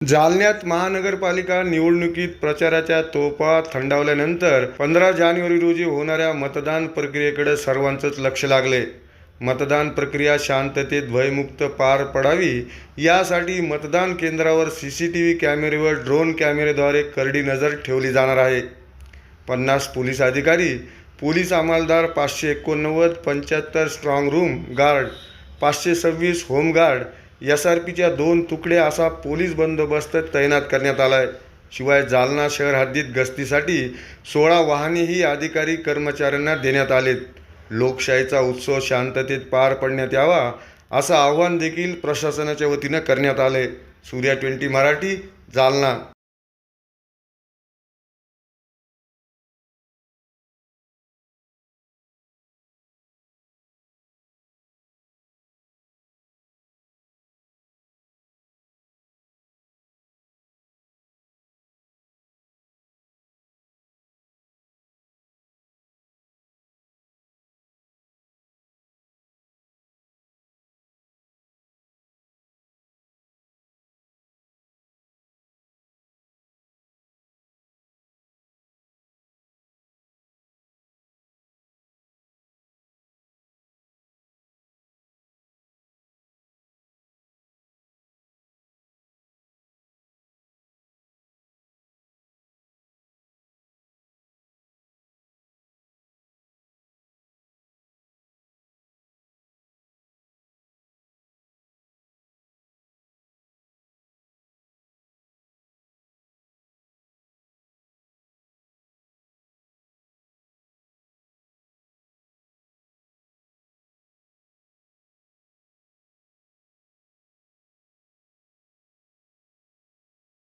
जालन्यात महानगरपालिका निवडणुकीत प्रचाराच्या तोफा थंडावल्यानंतर पंधरा जानेवारी रोजी होणाऱ्या मतदान प्रक्रियेकडे सर्वांचंच लक्ष लागले. मतदान प्रक्रिया शांततेत भयमुक्त पार पडावी यासाठी मतदान केंद्रावर सी सी टी व्ही कॅमेरेवर ड्रोन कॅमेऱ्याद्वारे करडी नजर ठेवली जाणार आहे. पन्नास पोलीस अधिकारी पोलीस अंमलदार पाचशे एकोणनव्वद पंच्याहत्तर स्ट्रॉंग रूम गार्ड पाचशे सव्वीस होमगार्ड एस आर पीच्या दोन तुकड्या असा पोलीस बंदोबस्त तैनात करण्यात आला आहे शिवाय जालना शहर हद्दीत गस्तीसाठी सोळा वाहनेही अधिकारी कर्मचाऱ्यांना देण्यात आलेत. लोकशाहीचा उत्सव शांततेत पार पडण्यात यावा असं आव्हान देखील प्रशासनाच्या वतीनं करण्यात आलं आहे सूर्या ट्वेंटी मराठी जालना.